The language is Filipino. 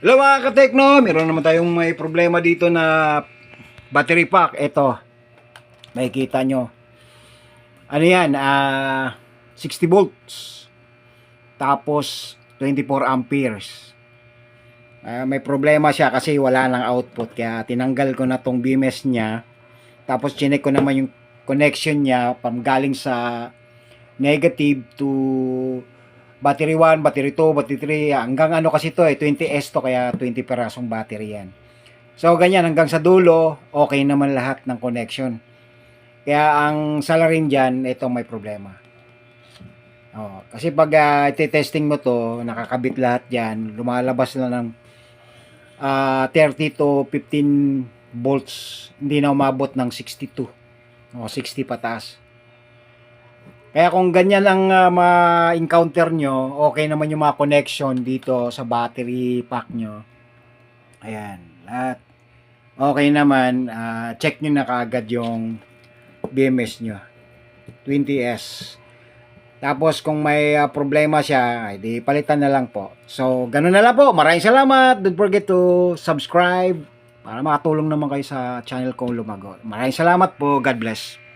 Hello mga katekno, meron naman tayong may problema dito na battery pack. Ito, makikita nyo. Ano yan, ah 60 volts. Tapos 24 amperes. Ah, may problema siya kasi wala nang output. Kaya tinanggal ko na tong BMS niya. Tapos chinek ko naman yung connection niya pam galing sa negative to battery 1, battery 2, battery 3, hanggang ano kasi to eh, 20S to kaya 20 perasong battery yan. So ganyan hanggang sa dulo, okay naman lahat ng connection. Kaya ang salarin dyan, ito may problema. Oh, kasi pag uh, testing mo to, nakakabit lahat yan, lumalabas na ng ah, 30 to 15 volts, hindi na umabot ng 62 o 60 pataas. Kaya kung ganyan ang ah, ma-encounter nyo, okay naman yung mga connection dito sa battery pack nyo. Ayan, lahat. Okay naman, ah, check nyo na kaagad yung BMS nyo. 20S. Tapos kung may ah, problema siya, ay di palitan na lang po. So, ganun na lang po. Maraming salamat. Don't forget to subscribe para makatulong naman kayo sa channel kong lumago. Maraming salamat po. God bless.